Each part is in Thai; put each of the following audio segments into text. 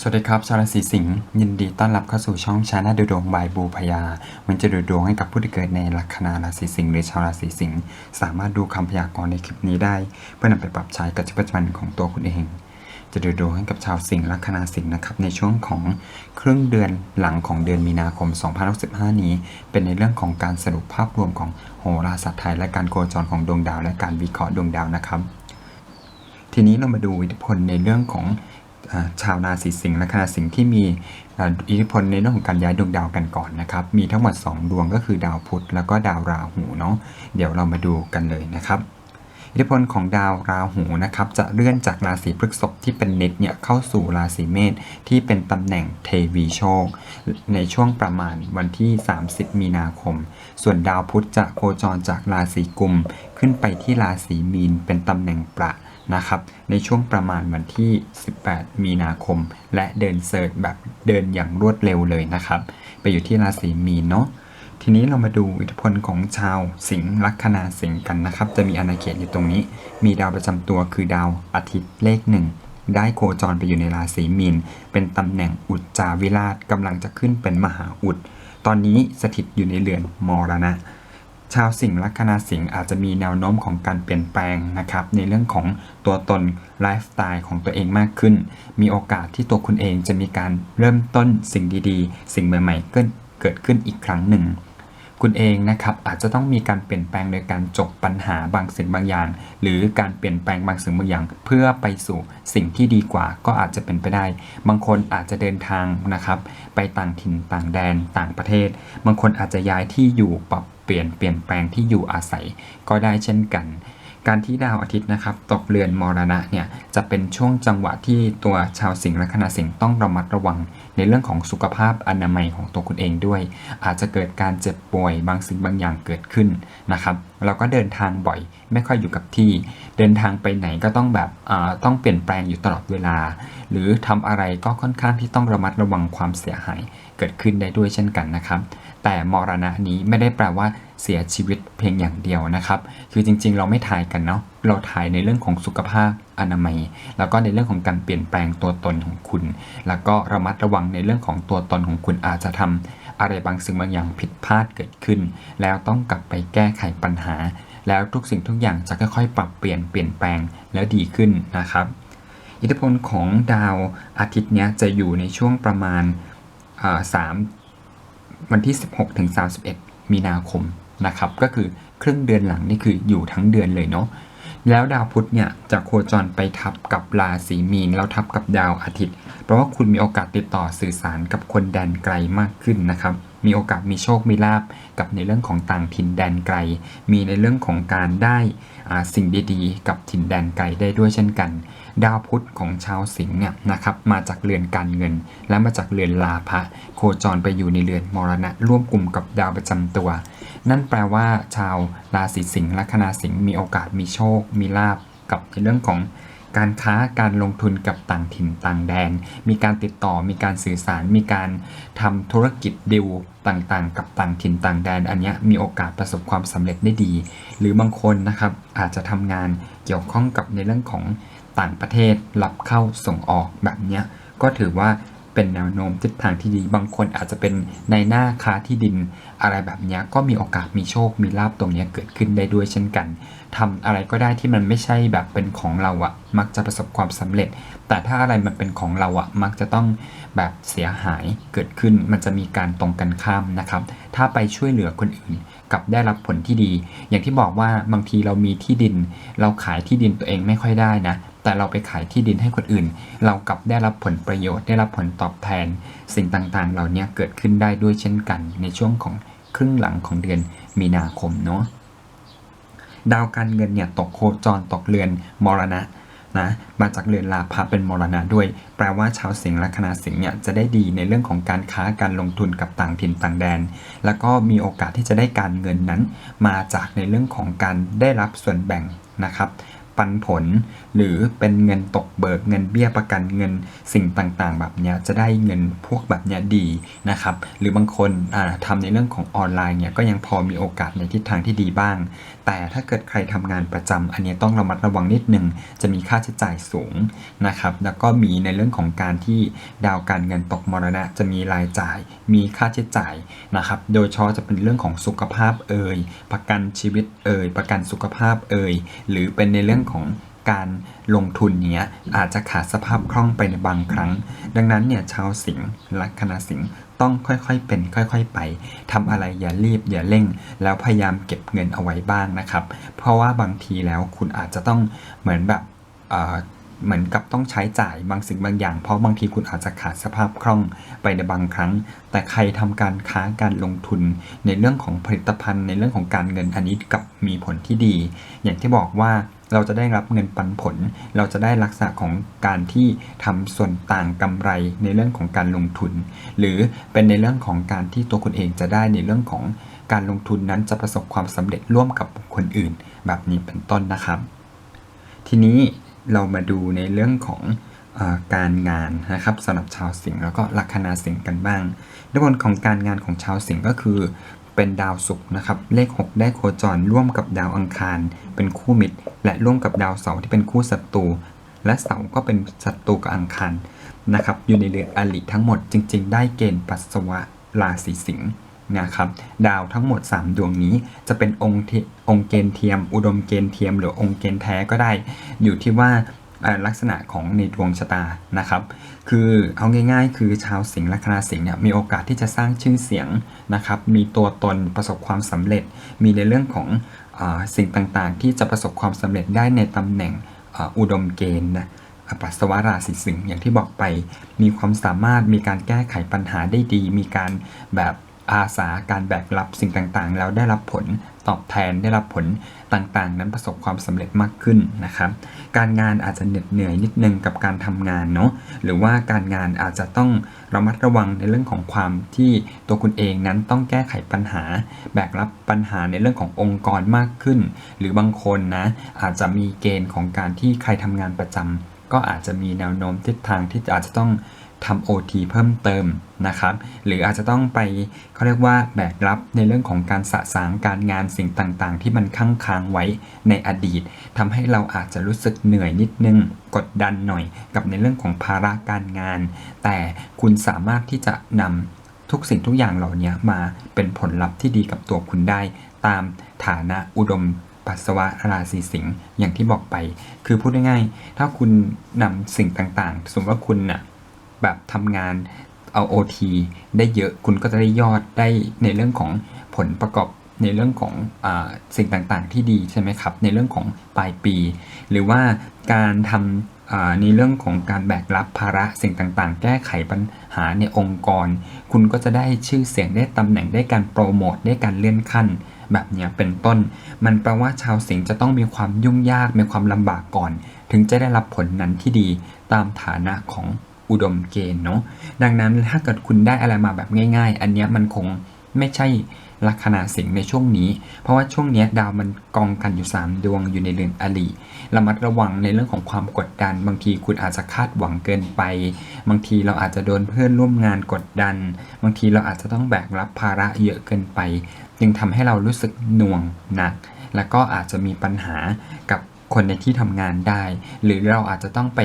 สวัสดีครับชาวราศีสิงห์ยินดีต้อนรับเข้าสู่ช่องชาแนลดูดวงบายบูพยา มันจะดูดวงให้กับผู้ที่เกิดในลัคนาราศีสิงห์หรือชาวราศีสิงห์สามารถดูคำพยากรณ์ในคลิปนี้ได้ เพื่อนำไปปรับใช้กับชีวิตประจำวันของตัวคุณเอง จะดูดวงให้กับชาวสิงห์ลัคนาสิงห์นะครับในช่วงของครึ่งเดือนหลังของเดือนมีนาคม 2065 นี้ เป็นในเรื่องของการสรุปภาพรวมของโหราศาสตร์ไทยและการโคจรของดวงดาว และการวิเคราะห์ดวงดาวนะครับ ทีนี้เรามาดูอิทธิพลในเรื่องของ ชาวราศีสิงห์และคณะสิงห์ที่มีอิทธิพลในเรื่องของการย้ายดวงดาวกันก่อนนะครับ มีทั้งหมด 2 ดวงก็คือดาวพุธแล้วก็ดาวราหูเนาะเดี๋ยวเรามาดูกันเลยนะครับ อิทธิพลของดาวราหูนะครับจะเลื่อนจากราศีพฤษภที่เป็นนิดเนี่ยเข้าสู่ราศีเมษที่เป็นตำแหน่งเทวีโชค ในช่วงประมาณวันที่ 30 มีนาคม ส่วนดาวพุธจะโคจรจากราศีกุมขึ้นไปที่ราศีมีนเป็นตำแหน่งประ นะครับ ในช่วงประมาณวันที่ 18 มีนาคม และเดินเซิร์ชแบบเดินอย่างรวดเร็วเลยนะครับ ไปอยู่ที่ราศีมีนเนาะทีนี้เรามาดูอิทธิพลของชาวสิงห์ลัคนาสิงห์กันนะครับ จะมีอาณาเขตอยู่ตรงนี้ มีดาวประจำตัวคือดาวอาทิตย์เลขหนึ่งได้โคจรไปอยู่ในราศีมีน เป็นตำแหน่งอุจจาวิราชกำลังจะขึ้นเป็นมหาอุด ตอนนี้สถิตอยู่ในเรือนมรณะ ชาวสิงห์ลัคนาสิงห์อาจจะมีแนวโน้มของการเปลี่ยนแปลงนะครับในเรื่องของตัวตนไลฟ์สไตล์ของตัวเองมากขึ้น มีโอกาสที่ตัวคุณเองจะมีการเริ่มต้นสิ่งดีๆ สิ่งใหม่ๆเกิดเกิดขึ้นอีกครั้งหนึ่ง คุณเองนะครับอาจจะต้องมีการเปลี่ยนแปลงโดยการจบปัญหาบางสิ่งบางอย่าง หรือการเปลี่ยนแปลงบางสิ่งบางอย่าง เพื่อไปสู่สิ่งที่ดีกว่าก็อาจจะเป็นไปได้ บางคนอาจจะเดินทางนะครับไปต่างถิ่นต่างแดนต่างประเทศ บางคนอาจจะย้ายที่อยู่ปรับ เปลี่ยนเปลี่ยนแปลงที่อยู่อาศัยก็ได้เช่นกัน การที่ดาวอาทิตย์นะครับ ตกเรือนมรณะเนี่ยจะเป็นช่วงจังหวะที่ตัวชาวสิงห์และคณะสิงห์ต้องระมัดระวัง ในเรื่องของสุขภาพอนามัยของตัวคุณเองด้วย อาจจะเกิดการเจ็บป่วยบางสิ่งบางอย่างเกิดขึ้นนะครับแล้วก็เดินทางบ่อยไม่ค่อยอยู่กับที่ เดินทางไปไหนก็ต้องแบบอ่าต้องเปลี่ยนแปลงอยู่ตลอดเวลา หรือทำอะไรก็ค่อนข้างที่ต้องระมัดระวังความเสียหายเกิดขึ้นได้ด้วยเช่นกันนะครับ แต่มรณะนี้ไม่ได้แปลว่า เสียชีวิตเพียงอย่างเดียวนะครับ คือจริงๆ เราไม่ถ่ายกันเนาะ เราถ่ายในเรื่องของสุขภาพอนามัย แล้วก็ในเรื่องของการเปลี่ยนแปลงตัวตนของคุณ แล้วก็ระมัดระวังในเรื่องของตัวตนของคุณอาจจะทำอะไรบางสิ่งบางอย่างผิดพลาดเกิดขึ้น แล้วต้องกลับไปแก้ไขปัญหา แล้วทุกสิ่งทุกอย่างจะค่อยๆ ปรับเปลี่ยนเปลี่ยนแปลงแล้วดีขึ้นนะครับ อิทธิพลของดาวอาทิตย์เนี้ยจะอยู่ในช่วงประมาณสามวันที่ 16ถึง31 มีนาคม นะครับ ก็คือครึ่งเดือนหลังนี่คืออยู่ทั้งเดือนเลยเนาะแล้วดาวพุธเนี่ยจะโคจรไปทับกับราศีมีน แล้วทับกับดาวอาทิตย์ เพราะว่าคุณมีโอกาสติดต่อสื่อสารกับคนแดนไกลมากขึ้นนะครับ มีโอกาสมีโชค มีลาบกับในเรื่องของต่างถิ่นแดนไกล มีในเรื่องของการได้สิ่งดีๆ กับถิ่นแดนไกลได้ด้วยเช่นกัน ดาวพุธของชาวสิงห์เนี่ยนะครับมาจากเรือนการเงิน และมาจากเรือนลาภะโคจรไปอยู่ในเรือนมรณะ ร่วมกลุ่มกับดาวประจำตัว นั่นแปลว่าชาวราศีสิงห์ละคณาสิงห์มีโอกาสมีโชค มีลาบกับในเรื่องของ การค้าการลงทุนกับต่างถิ่นต่างแดน มีการติดต่อมีการสื่อสาร มีการทำธุรกิจดิวต่างๆ กับต่างถิ่นต่างแดน อันเนี้ยมีโอกาสประสบความสำเร็จได้ดี หรือบางคนนะครับอาจจะทำงานเกี่ยวข้องกับในเรื่องของต่างประเทศรับเข้าส่งออกแบบเนี้ยก็ถือว่า เป็นแนวโน้มทิศทางที่ดี บางคนอาจจะเป็นในหน้าค้าที่ดิน อะไรแบบนี้ก็มีโอกาสมีโชคมีลาบตรงนี้เกิดขึ้นได้ด้วยเช่นกันทำอะไรก็ได้ที่มันไม่ใช่แบบเป็นของเราอะมักจะประสบความสำเร็จ แต่ถ้าอะไรมันเป็นของเราอะมักจะต้องแบบเสียหายเกิดขึ้นมันจะมีการตรงกันข้ามนะครับ ถ้าไปช่วยเหลือคนอื่น กลับได้รับผลที่ดี อย่างที่บอกว่าบางทีเรามีที่ดิน เราขายที่ดินตัวเองไม่ค่อยได้นะ แต่เราไปขายที่ดินให้คนอื่น เรากลับได้รับผลประโยชน์ ได้รับผลตอบแทน สิ่งต่างๆ เหล่านี้เกิดขึ้นได้ด้วยเช่นกัน ในช่วงของครึ่งหลังของเดือนมีนาคมเนาะดาวการเงินเนี่ยตกโคจรตกเรือนมรณะ นะมาจากเรือนลาภะเป็นมรณะด้วย แปลว่าชาวสิงห์ละคณะสิงห์เนี่ยจะได้ดีในเรื่องของการค้าการลงทุนกับต่างถิ่นต่างแดน แล้วก็มีโอกาสที่จะได้การเงินนั้น มาจากในเรื่องของการได้รับส่วนแบ่งนะครับปันผลหรือเป็นเงินตกเบิกเงินเบี้ยประกันเงินสิ่งต่างๆ แบบเนี้ยจะได้เงินพวกแบบเนี้ยดีนะครับ หรือบางคนอ่าทำในเรื่องของออนไลน์เนี่ยก็ยังพอมีโอกาสในทิศทางที่ดีบ้าง แต่ถ้าเกิดใครทำงานประจำอันนี้ต้องระมัดระวังนิดนึงจะมีค่าใช้จ่ายสูงนะครับ แล้วก็มีในเรื่องของการที่ดาวการเงินตกมรณะ จะมีรายจ่าย มีค่าใช้จ่ายนะครับ โดยเฉพาะจะเป็นเรื่องของสุขภาพเอ่ยประกันชีวิตเอ่ยประกันสุขภาพเอ่ยหรือเป็นในเรื่องของการลงทุนเนี้ยอาจจะขาดสภาพคล่องไปในบางครั้ง ดังนั้นเนี่ยชาวสิงห์ลัคนาสิงห์ ต้องค่อยๆเป็นค่อยๆไปทำอะไรอย่ารีบอย่าเร่ง แล้วพยายามเก็บเงินเอาไว้บ้างนะครับ เพราะว่าบางทีแล้วคุณอาจจะต้องเหมือนแบบเเหมือนกับต้องใช้จ่ายบางสิ่งบางอย่าง เพราะบางทีคุณอาจจะขาดสภาพคล่องไปในบางครั้ง แต่ใครทำการค้าการลงทุนในเรื่องของผลิตภัณฑ์ ในเรื่องของการเงินอันนี้กับมีผลที่ดี อย่างที่บอกว่า เราจะได้รับเงินปันผล เราจะได้ลักษณะของการที่ทำส่วนต่างกำไรในเรื่องของการลงทุน หรือเป็นในเรื่องของการที่ตัวคุณเองจะได้ในเรื่องของการลงทุนนั้นจะประสบความสำเร็จร่วมกับบุคคลอื่น แบบนี้เป็นต้นนะครับ ทีนี้เรามาดูในเรื่องของอการงานนะครับสำหรับชาวสิงห์แล้วก็ลัคนาสิงห์กันบ้างในบนของการงานของชาวสิงห์ก็คือ เป็นดาวศุกร์นะครับ เลข 6 ได้โคจรร่วมกับดาวอังคาร เป็นคู่มิตร และร่วมกับดาวเสาร์ที่เป็นคู่ศัตรูและเสาร์ก็เป็นศัตรูกับอังคารนะครับ อยู่ในเรือนอริทั้งหมดจริง ๆ ได้เกณฑ์ปัสสาวะราศีสิงห์นะครับ ดาวทั้งหมด 3 ดวงนี้จะเป็นองค์องค์เกณฑ์เทียม อุดมเกณฑ์เทียม หรือองค์เกณฑ์แท้ก็ได้ อยู่ที่ว่า ลักษณะของในดวงชะตานะครับ คือเอาง่ายๆ คือชาวสิงห์ลัคนาสิงห์เนี่ยมีโอกาสที่จะสร้างชื่อเสียงนะครับ มีตัวตนประสบความสำเร็จ มีในเรื่องของอสิ่งต่างๆ ที่จะประสบความสำเร็จได้ในตำแหน่งอ,อุดมเกณฑ์นะปัสสาวะราศีสิงห์อย่างที่บอกไป มีความสามารถมีการแก้ไขปัญหาได้ดี มีการแบบ อาสาการแบกรับสิ่งต่างๆ แล้วได้รับผลตอบแทนได้รับผลต่างๆ นั้นประสบความสำเร็จมากขึ้นนะครับ การงานอาจจะเหน็ดเหนื่อยนิดนึงกับการทำงานเนาะหรือว่าการงานอาจจะต้องระมัดระวังในเรื่องของความที่ตัวคุณเองนั้นต้องแก้ไขปัญหา แบกรับปัญหาในเรื่องขององค์กรมากขึ้น หรือบางคนนะอาจจะมีเกณฑ์ของการที่ใครทำงานประจำก็อาจจะมีแนวโน้มทิศทางที่อาจจะต้อง ทำ OT เพิ่มเติมนะครับ หรืออาจจะต้องไปเขาเรียกว่าแบกรับในเรื่องของการสะสางการงานสิ่งต่างๆ ที่มันค้างค้างไว้ในอดีตทำให้เราอาจจะรู้สึกเหนื่อยนิดนึง กดดันหน่อยกับในเรื่องของภาระการงาน แต่คุณสามารถที่จะนำทุกสิ่งทุกอย่างเหล่านี้มาเป็นผลลัพธ์ที่ดีกับตัวคุณได้ ตามฐานะอุดมปัสสาวะราศีสิงห์อย่างที่บอกไป คือพูดง่ายๆถ้าคุณนำสิ่งต่างๆ สมมติว่าคุณน่ะ แบบทำงานเอา OT ได้เยอะคุณก็จะได้ยอดได้ในเรื่องของผลประกอบในเรื่องของอสิ่งต่างๆที่ดีใช่ไหมครับ ในเรื่องของปลายปี หรือว่าการทำในเรื่องของการแบกรับภาระสิ่งต่างๆ แก้ไขปัญหาในองค์กร คุณก็จะได้ชื่อเสียงได้ตำแหน่งได้การโปรโมทได้การเลื่อนขั้น แบบนี้เป็นต้น มันแปลว่าชาวสิงห์จะต้องมีความยุ่งยากมีความลำบากก่อน ถึงจะได้รับผลนั้นที่ดีตามฐานะของ อุดมเกณฑ์เนาะดังนั้นถ้าเกิดคุณได้อะไรมาแบบง่าย ๆ อันเนี้ยมันคงไม่ใช่ลัคนาสิงห์ในช่วงนี้ เพราะว่าช่วงเนี้ยดาวมันกองกันอยู่ 3 ดวงอยู่ในเรือนอลีระมัดระวังในเรื่องของความกดดัน บางทีคุณอาจจะคาดหวังเกินไป บางทีเราอาจจะโดนเพื่อนร่วมงานกดดัน บางทีเราอาจจะต้องแบกรับภาระเยอะเกินไป จึงทำให้เรารู้สึกหน่วงหนัก แล้วก็อาจจะมีปัญหากับคนในที่ทำงานได้ หรือเราอาจจะต้องไป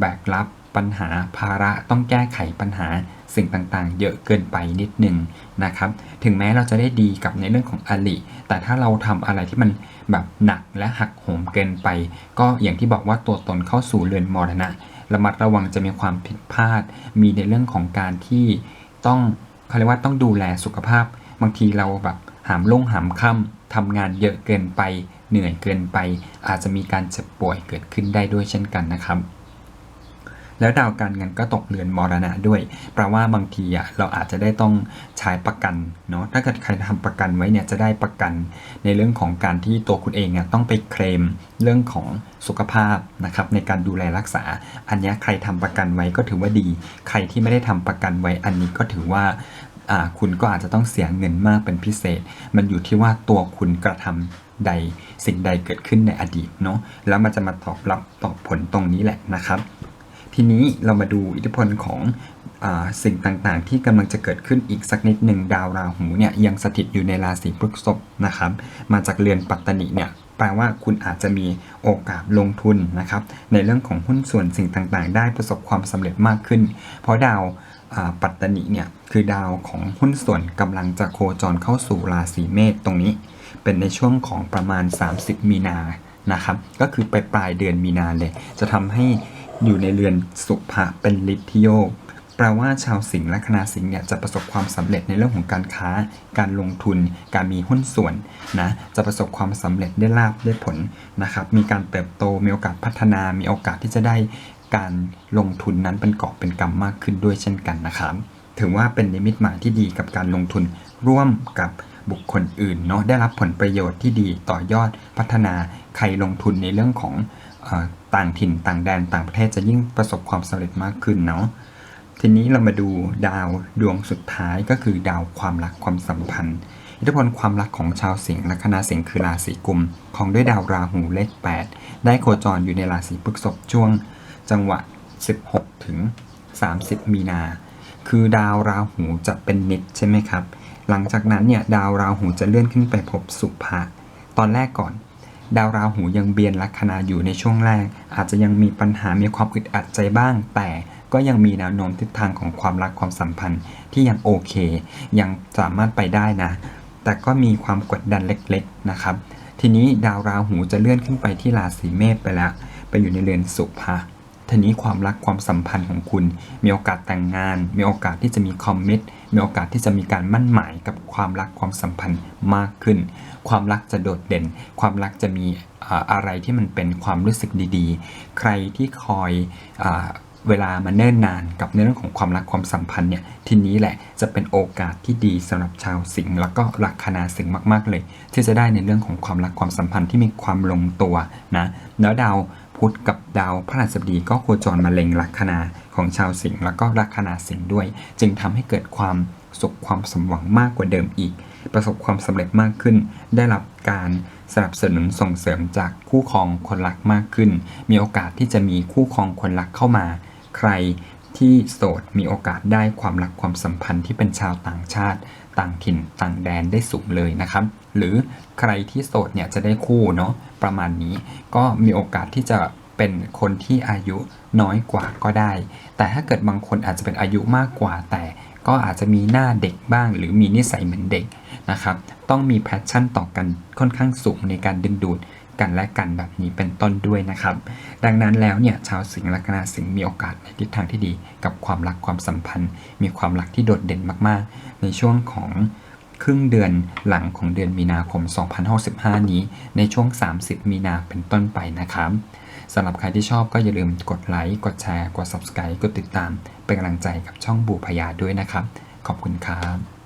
แบกรับ ปัญหาภาระต้องแก้ไขปัญหาสิ่งต่างๆ เยอะเกินไปนิดหนึ่งนะครับ ถึงแม้เราจะได้ดีกับในเรื่องของอลิ แต่ถ้าเราทำอะไรที่มันแบบหนักและหักโหมเกินไป ก็อย่างที่บอกว่าตัวตนเข้าสู่เรือนมรณะระมัดระวังจะมีความผิดพลาด มีในเรื่องของการที่ต้องเขาเรียกว่าต้องดูแลสุขภาพ บางทีเราแบบหามลงหามค่ำทำงานเยอะเกินไป เหนื่อยเกินไป อาจจะมีการเจ็บป่วยเกิดขึ้นได้ด้วยเช่นกันนะครับ แล้วดาวการเงินก็ตกเรือนมรณะด้วยแปลว่าบางทีอะเราอาจจะได้ต้องใช้ประกันเนาะถ้าเกิดใครทำประกันไว้เนี่ยจะได้ประกัน ในเรื่องของการที่ตัวคุณเองเนี่ยต้องไปเคลมเรื่องของสุขภาพนะครับในการดูแลรักษา อันนี้ใครทำประกันไว้ก็ถือว่าดี ใครที่ไม่ได้ทำประกันไว้อันนี้ก็ถือว่าอ่าคุณก็อาจจะต้องเสียเงินมากเป็นพิเศษ มันอยู่ที่ว่าตัวคุณกระทำใดสิ่งใดเกิดขึ้นในอดีตเนาะแล้วมันจะมาตอบรับตอบผลตรงนี้แหละนะครับ ทีนี้เรามาดูอิทธิพลของอสิ่งต่างๆ ที่กำลังจะเกิดขึ้นอีกสักนิดหนึ่งดาวราหูเนี่ยยังสถิตอยู่ในราศีพฤษภนะครับมาจากเรือนปัตตนิเนี่ยแปลว่าคุณอาจจะมีโอกาสลงทุนนะครับในเรื่องของหุ้นส่วนสิ่งต่างๆ ได้ประสบความสำเร็จมากขึ้น เพราะดาวปัตตนิเนี่ยคือดาวของหุ้นส่วนกำลังจะโคจรเข้าสู่ราศีเมษตรงนี้ เป็นในช่วงของประมาณ 30 มีนานะครับก็คือไปปลายเดือนมีนาเลย จะทำให้ อยู่ในเรือนสุภะเป็นฤทธิโยกแปลว่าชาวสิงห์และคณะสิงห์เนี่ยจะประสบความสำเร็จในเรื่องของการค้า การลงทุน การมีหุ้นส่วนนะจะประสบความสำเร็จได้ลาบได้ผลนะครับ มีการเติบโตมีโอกาสพัฒนา มีโอกาสที่จะได้การลงทุนนั้นเป็นกอบเป็นกำมากขึ้นด้วยเช่นกันนะครับ ถือว่าเป็นนิมิตหมายที่ดีกับการลงทุนร่วมกับ บุคคลอื่นเนาะได้รับผลประโยชน์ที่ดีต่อยอดพัฒนาใครลงทุนในเรื่องของต่างถิ่นต่างแดนต่างประเทศจะยิ่งประสบความสำเร็จมากขึ้นเนาะทีนี้เรามาดูดาวดวงสุดท้ายก็คือดาวความรักความสัมพันธ์ อิทธิพลความรักของชาวสิงห์ละคณะสิงห์คือราศีกุม ของด้วยดาวราหูเลข 8 ได้โคจรอยู่ในราศีพฤษภช่วง จังหวะ 16 ถึง 30 มีนา คือดาวราหูจะเป็นนิดใช่ไหมครับ หลังจากนั้นเนี่ยดาวราหูจะเลื่อนขึ้นไปพบสุภะตอนแรกก่อน ดาวราหูยังเบียนลัคนาอยู่ในช่วงแรก อาจจะยังมีปัญหามีความอึดอัดใจบ้าง แต่ก็ยังมีแนวโน้มทิศทางของความรักความสัมพันธ์ที่ยังโอเค ยังสามารถไปได้นะ แต่ก็มีความกดดันเล็กๆนะครับ ทีนี้ดาวราหูจะเลื่อนขึ้นไปที่ราศีเมษไปแล้ว ไปอยู่ในเรือนสุภะ ทีนี้ความรักความสัมพันธ์ของคุณ มีโอกาสแต่งงาน มีโอกาสที่จะมีคอมมิตมีโอกาสที่จะมีการมั่นหมายกับความรักความสัมพันธ์มากขึ้น ความรักจะโดดเด่น ความรักจะมีอะไรที่มันเป็นความรู้สึกดีๆ ใครที่คอยอเวลามาเนิ่นนานกับในเรื่องของความรักความสัมพันธ์เนี่ยทีนี้แหละจะเป็นโอกาสที่ดีสำหรับชาวสิงห์แล้วก็ลัคนาสิงห์มากๆเลย ที่จะได้ในเรื่องของความรักความสัมพันธ์ที่มีความลงตัวนะแล้วดาว พุธกับดาวพฤหัสบดีก็โคจรมาเล็งลัคนาของชาวสิงห์แล้วก็ลัคนาสิงห์ด้วย จึงทำให้เกิดความสุขความสมหวังมากกว่าเดิมอีก ประสบความสำเร็จมากขึ้น ได้รับการสนับสนุนส่งเสริมจากคู่ครองคนรักมากขึ้น มีโอกาสที่จะมีคู่ครองคนรักเข้ามา ใครที่โสดมีโอกาสได้ความรักความสัมพันธ์ที่เป็นชาวต่างชาติ ต่างถิ่นต่างแดนได้สูงเลยนะครับ หรือใครที่โสดเนี่ยจะได้คู่เนาะประมาณนี้ ก็มีโอกาสที่จะเป็นคนที่อายุน้อยกว่าก็ได้ แต่ถ้าเกิดบางคนอาจจะเป็นอายุมากกว่า แต่ก็อาจจะมีหน้าเด็กบ้าง หรือมีนิสัยเหมือนเด็กนะครับ ต้องมีแพชชั่นต่อกันค่อนข้างสูงในการดึงดูด กันและกันแบบนี้เป็นต้นด้วยนะครับ ดังนั้นแล้วเนี่ยชาวสิงห์ละคณะสิงห์มีโอกาสในทิศทางที่ดี กับความรักความสัมพันธ์ มีความรักที่โดดเด่นมากๆ ในช่วงของครึ่งเดือนหลังของเดือนมีนาคม 2065 นี้ในช่วง 30 มีนาเป็นต้นไปนะครับสำหรับใครที่ชอบก็อย่าลืมกดไลค์ กดแชร์ กด subscribe กดติดตาม เป็นกำลังใจกับช่องบูพยาด้วยนะครับ ขอบคุณครับ